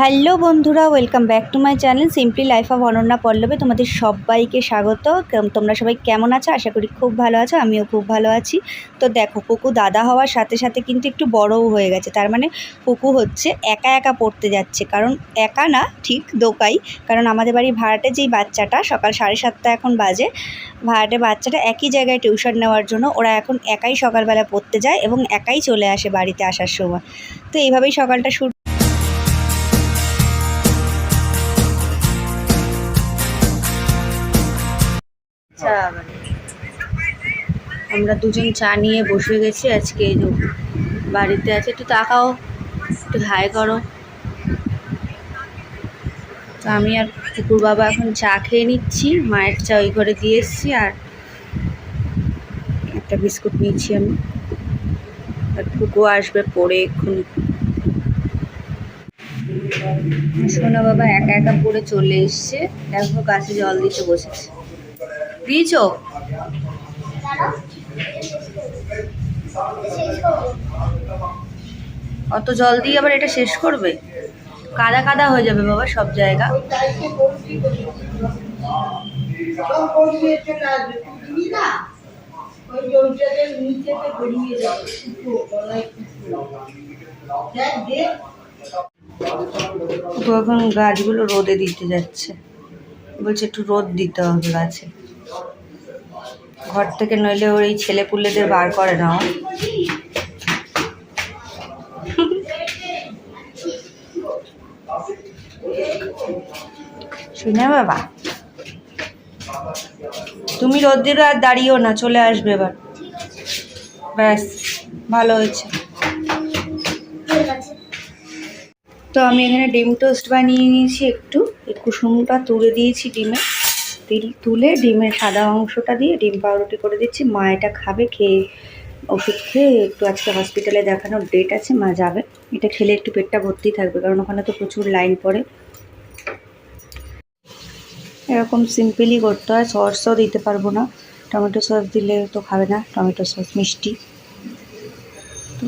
Hello বন্ধুরা, welcome back to my channel simply life of Ananya পল্লবে তোমাদের সবাইকে স্বাগত। তোমরা সবাই কেমন আছো? আশা করি খুব ভালো আছো, আমিও খুব ভালো আছি। তো দেখো পুকু দাদা হওয়ার সাথে সাথে কিন্তু একটু বড়ও হয়ে গেছে, তার মানে পুকু হচ্ছে একা একা পড়তে যাচ্ছে, কারণ একা না, ঠিক দোকাই, কারণ আমাদের বাড়ির ভাড়াটে যেই বাচ্চাটা, সকাল সাড়ে সাতটা এখন বাজে, ভাড়াটে বাচ্চাটা একই জায়গায় টিউশন নেওয়ার জন্য ওরা এখন একাই সকালবেলা পড়তে যায় এবং একাই চলে আসে বাড়িতে আসার সময়। তো এইভাবেই সকালটা শুরু আমরা দুজন চা নিয়ে বসে গেছি আজকে এই বাড়িতে আছে। একটু তাকাও একটু হাই করো। তো আমি আর কুকুর বাবা এখন চা খেয়ে নিচ্ছি। মায়ের চা ওই ঘরে দিয়ে এসছি আর একটা বিস্কুট নিচ্ছি আমি। আর কুকু আসবে পরে এক্ষুনি। সোনা বাবা একা একা পড়ে চলে এসছে। দেখো গাছে জল দিতে বসেছে। দিয়েছ? অত জল দিয়ে আবার এটা শেষ করবে? কাদা কাদা হয়ে যাবে বাবা সব জায়গা। এখন গাছগুলো রোদে দিতে যাচ্ছে। বলছে একটু রোদ দিতে হবে গাছে। ঘর থেকে নইলে ওর এই ছেলে পুলেদের বার করে না শুনে বাবা। তুমি রোদ্রের আর দাঁড়িয়েও না, চলে আসবে এবার। ব্যাস, ভালো হয়েছে। তো আমি এখানে ডিম টোস্ট বানিয়ে নিয়েছি একটু। কুসুমটা তুলে দিয়েছি ডিমে। তিল- তুলে ডিমের সাদা অংশটা দিয়ে ডিম পাউরুটি করে দিচ্ছি। মা এটা খাবে, খেয়ে ওষুধ খেয়ে একটু আজকে হসপিটালে দেখানোর ডেট আছে, মা যাবে। এটা খেলে একটু পেটটা ভর্তি থাকবে, কারণ ওখানে তো প্রচুর লাইন পড়ে। এরকম সিম্পলি করতে হয়। সসও দিতে পারব না। টমেটো সস দিলে তো খাবে না। টমেটো সস মিষ্টি। তো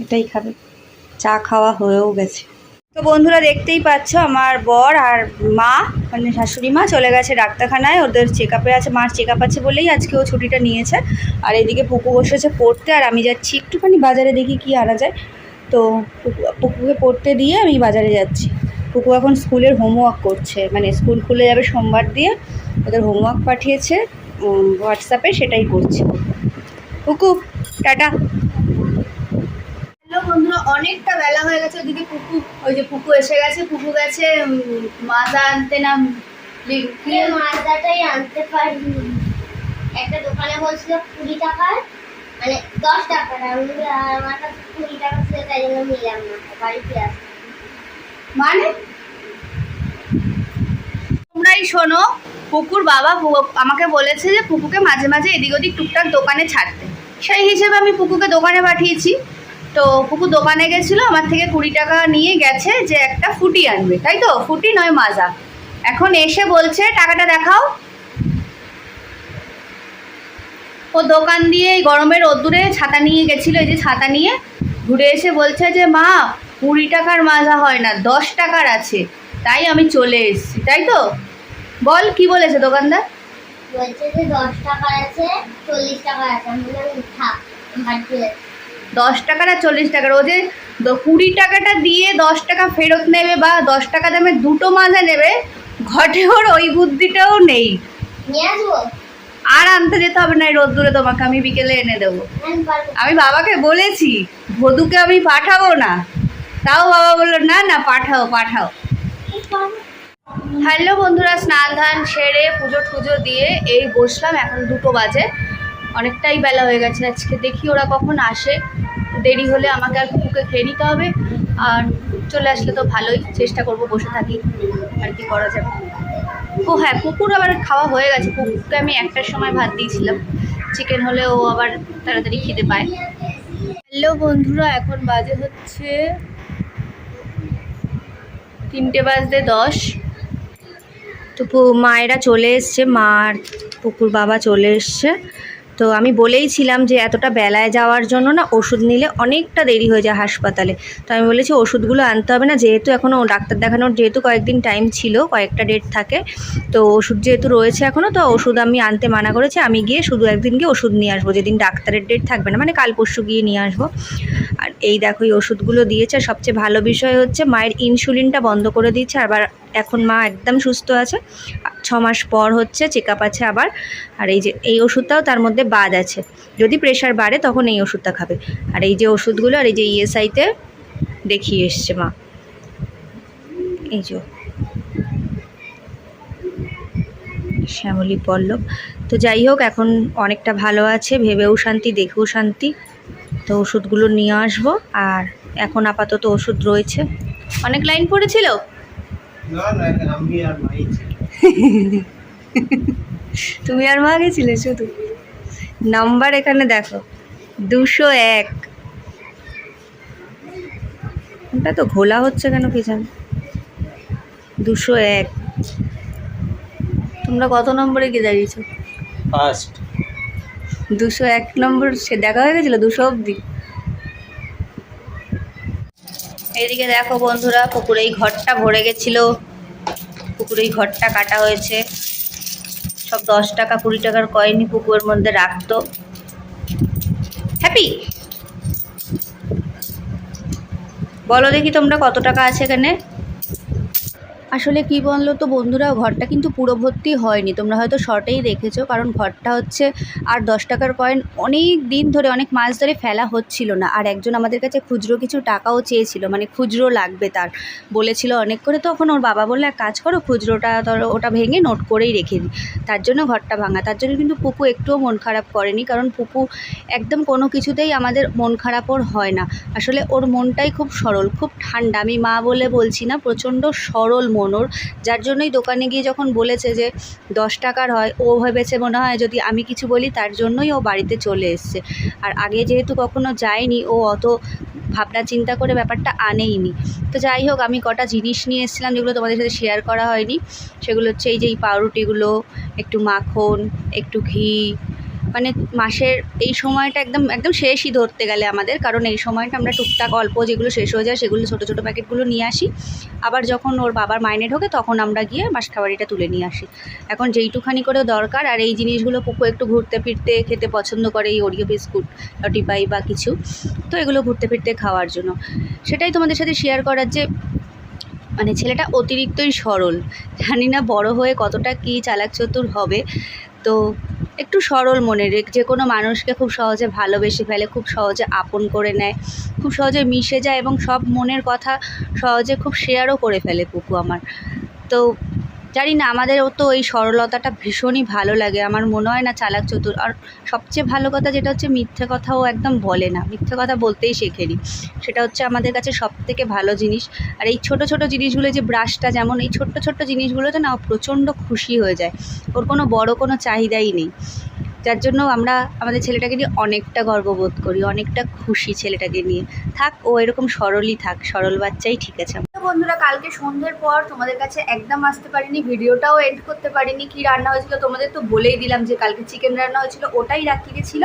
এটাই খাবে। চা খাওয়া হয়েও গেছে। তো বন্ধুরা দেখতেই পাচ্ছ, আমার বর আর মা মানে শাশুড়ি মা চলে গেছে ডাক্তারখানায়। ওদের চেক আপে আছে, মার চেক আপ আছে বলেই আজকে ও ছুটিটা নিয়েছে। আর এদিকে পুকু বসেছে পড়তে। আর আমি যাচ্ছি একটুখানি বাজারে দেখি কি আনা যায়। তো পুকু- পুকুকে পড়তে দিয়ে আমি বাজারে যাচ্ছি। পুকু এখন স্কুলের হোমওয়ার্ক করছে। মানে স্কুল খুলে যাবে সোমবার দিয়ে ওদের হোমওয়ার্ক পাঠিয়েছে হোয়াটসঅ্যাপে সেটাই করছে। পুকু টাটা। বন্ধুরা অনেকটা বেলা হয়ে গেছে ওদিকে পুকু ওই যে পুকু এসে গেছে পুকু গেছে মাজা আনতে না কি? আনতে পারিনি। একটা দোকানে বলছিল কুড়ি টাকার মানে দশ টাকার আমার কাছে কুড়ি টাকা ছিল তাই জন্য নিলাম না বাড়িতে আসতে মানে? তোমরাই শোনো পুকুর বাবা আমাকে বলেছে যে পুকুকে মাঝে মাঝে এদিক ওদিক টুকটাক দোকানে ছাড়তে। সেই হিসেবে আমি পুকুকে দোকানে পাঠিয়েছি। তো পুকু দোকানে গেছিল, আমার থেকে কুড়ি টাকা নিয়ে গেছে যে একটা ফুটি আনবে, তাই তো? ফুটি নয় মাজা। এখন এসে বলছে, টাকাটা দেখাও। ও দোকান দিয়ে এই গরমের রোদ্দুরে ছাতা নিয়ে গেছিল, এই যে ছাতা নিয়ে। ঘুরে এসে বলছে যে, মা কুড়ি টাকার মাজা হয় না দশ টাকার আছে। তাই আমি চলে এসেছি তাই তো? বল কি বলেছে দোকানদার? বলছে যে দশ টাকার আছে চল্লিশ টাকার আছে। আমি বললাম থাক দশ টাকার আর চল্লিশ টাকার ও যে কুড়ি টাকাটা দিয়ে দশ টাকা ফেরত নেবে বা দশ টাকা দামে দুটো মাজা নেবে ঘটে ওর ওই বুদ্ধিটাও নেই। আর আনতে যেতে হবে না রোদ্দুরে তোমাকে আমি বিকেলে এনে দেবো। আমি বাবাকে বলেছি ভদুকে আমি পাঠাবো না। তাও বাবা বলল, না না, পাঠাও পাঠাও। হ্যালো বন্ধুরা, স্নান ধান সেরে পুজো টুজো দিয়ে এই বসলাম, এখন দুটো বাজে। অনেকটাই বেলা হয়ে গেছে, আজকে দেখি ওরা কখন আসে। দেরি হলে আমাকে আর কুকুরকে খেয়ে নিতে হবে। আর চলে আসলে তো ভালোই, চেষ্টা করব বসে থাকি, আর কি করা যাবে। ও হ্যাঁ কুকুর আবার খাওয়া হয়ে গেছে। কুকুরকে আমি একটার সময় ভাত দিয়েছিলাম। চিকেন হলে ও আবার তাড়াতাড়ি খেতে পায়। হ্যালো বন্ধুরা, এখন বাজে হচ্ছে তিনটে বাজতে দশ। তো মায়েরা চলে এসছে মার পুকুর বাবা চলে এসছে। তো আমি বলেইছিলাম যে এতটা বেলায় যাওয়ার জন্য না ওষুধ নিলে অনেকটা দেরি হয়ে যায় হাসপাতালে। তো আমি বলেছি ওষুধগুলো আনতে হবে না, যেহেতু এখনও ডাক্তার দেখানোর যেহেতু কয়েকদিন টাইম ছিল, কয়েকটা ডেট থাকে, তো ওষুধ যেহেতু রয়েছে এখনও, তো ওষুধ আমি আনতে মানা করেছি। আমি গিয়ে শুধু একদিন গিয়ে ওষুধ নিয়ে আসব, যেদিন ডাক্তারের ডেট থাকবে না মানে কাল পরশু গিয়ে নিয়ে আসব। আর এই দেখো, এই ওষুধগুলো দিয়েছে। সবচেয়ে ভালো বিষয় হচ্ছে মায়ের ইনসুলিনটা বন্ধ করে দিয়েছে, আবার এখন মা একদম সুস্থ আছে। ছ মাস পর হচ্ছে চেক আপ আছে আবার। আর এই যে, এই ওষুধটাও তার মধ্যে বাদ আছে। যদি প্রেশার বাড়ে তখন এই ওষুধটা খাবে। আর এই যে ওষুধগুলো আর এই যে ইএসআইতে দেখিয়ে এসছে মা। এই যে। শ্যামলী পল্লব তো যাই হোক, এখন অনেকটা ভালো আছে। ভেবেও শান্তি, দেখেও শান্তি। তো ওষুধগুলো নিয়ে আসব। আর এখন আপাতত ওষুধ রয়েছে। অনেক লাইন পড়েছিল? তুমি আর মা গেছিলে? শুধু। নাম্বার এখানে দেখো। দুশো এক। ওটা তো ঘোলা হচ্ছে কেন কি জানি? দুশো এক। তোমরা কত নম্বরে গিয়ে দাঁড়িয়েছো? ফার্স্ট দুশো এক নম্বর সে দেখা হয়ে গেছিল দুশো অবধি? এদিকে দেখো বন্ধুরা, পুকুরে এই ঘরটা ভরে গেছিল। পুকুরে এই ঘরটা কাটা হয়েছে। সব দশ টাকা, কুড়ি টাকার কয়েনই পুকুরের মধ্যে রাখতো। হ্যাপি বলো দেখি তোমরা কত টাকা আছে এখানে? আসলে কি বলল তো বন্ধুরা, ঘরটা কিন্তু পুরো ভর্তি হয়নি। তোমরা হয়তো শর্টেই দেখেছ, কারণ ঘরটা হচ্ছে আর দশ টাকার কয়েন অনেক দিন ধরে, অনেক মাস ধরে ফেলা হচ্ছিল না। আর একজন আমাদের কাছে খুচরো কিছু টাকাও চেয়েছিল মানে খুচরো লাগবে তার। বলেছিল অনেক করে তখন ওর বাবা বলল, এক কাজ করো, খুচরোটা ধরো, ওটা ভেঙে নোট করেই রেখে দিই তার জন্য ঘরটা ভাঙা। তার জন্য কিন্তু পুকু একটুও মন খারাপ করেনি, কারণ পুকু একদম কোনো কিছুতেই আমাদের মন খারাপ ওর হয় না। আসলে ওর মনটাই খুব সরল, খুব ঠান্ডা। আমি মা বলে বলছি না, প্রচণ্ড সরল মন। ওর যার জন্যই দোকানে গিয়ে যখন বলেছে যে দশ টাকার হয়, ও ভেবেছে মনে হয় যদি আমি কিছু বলি তার জন্যই ও বাড়িতে চলে এসছে। আর আগে যেহেতু কখনো যায়নি, ও অত ভাবনা চিন্তা করে ব্যাপারটা আনেইনি। তো যাই হোক, আমি কটা জিনিস নিয়ে এসেছিলাম যেগুলো তোমাদের সাথে শেয়ার করা হয়নি। সেগুলো হচ্ছে এই যে এই পাউরুটিগুলো, একটু মাখন, একটু ঘি মানে মাসের এই সময়টা একদম একদম শেষই ধরতে গেলে আমাদের। কারণ এই সময়টা আমরা টুকটাক অল্প যেগুলো শেষ হয়ে যায় সেগুলো ছোটো ছোটো প্যাকেটগুলো নিয়ে আসি। আবার যখন ওর বাবার মাইনে ঢোকে তখন আমরা গিয়ে মাস খাবারিটা তুলে নিয়ে আসি। এখন যেইটুখানি করে দরকার আর এই জিনিসগুলো পুকু একটু ঘুরতে ফিরতে খেতে পছন্দ করে, এই ওরিও বিস্কুট টিপাই বা কিছু, তো এগুলো ঘুরতে ফিরতে খাওয়ার জন্য। সেটাই তোমাদের সাথে শেয়ার করার যে মানে ছেলেটা অতিরিক্তই সরল। জানি না বড় হয়ে কতটা কী চালাক চতুর হবে। তো একটু সরল মনের যে কোনো মানুষকে খুব সহজে ভালোবেসে ফেলে, খুব সহজে আপন করে নেয়, খুব সহজে মিশে যায় এবং সব মনের কথা সহজে খুব শেয়ারও করে ফেলে, পুকু আমার। তো জানি না আমাদেরও তো এই সরলতাটা ভীষণই ভালো লাগে। আমার মনে হয় না চালাক চতুর। আর সবচেয়ে ভালো কথা যেটা হচ্ছে, মিথ্যে কথাও একদম বলে না। মিথ্যে কথা বলতেই শেখেনি। সেটা হচ্ছে আমাদের কাছে সব থেকে ভালো জিনিস। আর এই ছোট ছোট জিনিসগুলো যে ব্রাশটা যেমন, এই ছোট্ট ছোট্ট জিনিসগুলোতে না ও প্রচণ্ড খুশি হয়ে যায়। ওর কোনো বড় কোনো চাহিদাই নেই। যার জন্য আমরা, আমাদের ছেলেটাকে নিয়ে অনেকটা গর্ববোধ করি, অনেকটা খুশি ছেলেটাকে নিয়ে। থাক, ও এরকম সরলই থাক, সরল বাচ্চাই ঠিক আছে। বন্ধুরা, কালকে সন্ধ্যের পর তোমাদের কাছে একদম আসতে পারিনি, ভিডিওটাও এন্ড করতে পারিনি, কি রান্না হয়েছিল তোমাদের তো বলেই দিলাম যে কালকে চিকেন রান্না হয়েছিল, ওটাই রাখি গেছিল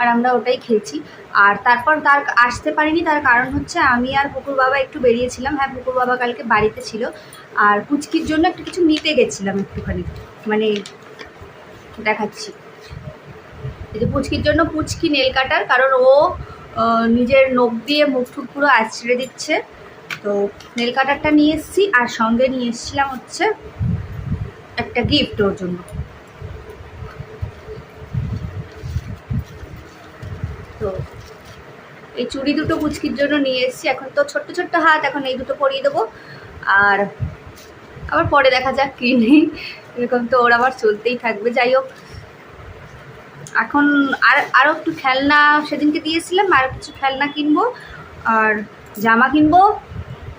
আর আমরা ওটাই খেয়েছি। আর তারপর তার আসতে পারিনি, তার কারণ হচ্ছে আমি আর পুকুর বাবা একটু বেরিয়েছিলাম। হ্যাঁ পুকুর বাবা কালকে বাড়িতে ছিল। আর কুচকির জন্য একটু কিছু নিতে গেছিলাম একটুখানি মানে দেখাচ্ছি। এই যে পুচকির জন্য পুচকি নেল কাটার, কারণ ও নিজের নখ দিয়ে মুখ টুক পুরো আছড়ে দিচ্ছে। তো নেল কাটারটা নিয়ে এসেছি, আর সঙ্গে নিয়ে এসেছিলাম হচ্ছে একটা গিফট ওর জন্য। তো এই চুড়ি দুটো পুচকির জন্য নিয়ে এসেছি। এখন তো ছোট্ট ছোট্ট হাত, এখন এই দুটো পরিয়ে দেবো। আর আবার পরে দেখা যাক কি নেই। এরকম তো ওর আবার চলতেই থাকবে। যাই হোক, এখন আর আরও একটু খেলনা সেদিনকে দিয়েছিলাম, আর কিছু খেলনা কিনবো, আর জামা কিনবো।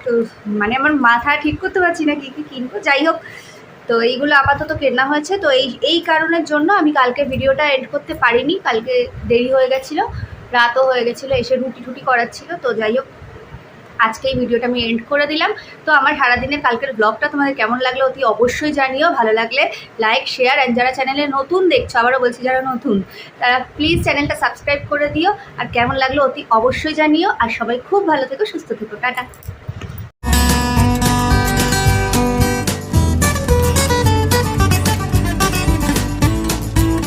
তো মানে আমার মাথা ঠিক করতে পারছি না, কী কী কিনবো, যাই হোক। তো এইগুলো আপাতত কেনা হয়েছে, তো এই এই কারণের জন্য আমি কালকে ভিডিওটা এড করতে পারিনি, কালকে দেরি হয়ে গেছিল, রাতও হয়ে গেছিল, এসে রুটি টুটি করার ছিল তো যাই হোক, আজকে এই ভিডিওটা আমি এন্ড করে দিলাম। তো আমার সারাদিনের কালকের ব্লগটা তোমাদের কেমন লাগল অতি অবশ্যই জানিও, ভালো লাগলে লাইক শেয়ার অ্যান্ড যারা চ্যানেলে নতুন দেখছ, আবারও বলছি যারা নতুন, তারা প্লিজ চ্যানেলটা সাবস্ক্রাইব করে দিও, আর কেমন লাগল অতি অবশ্যই জানিও, আর সবাই খুব ভালো থেকো, সুস্থ থেকো, টাটা।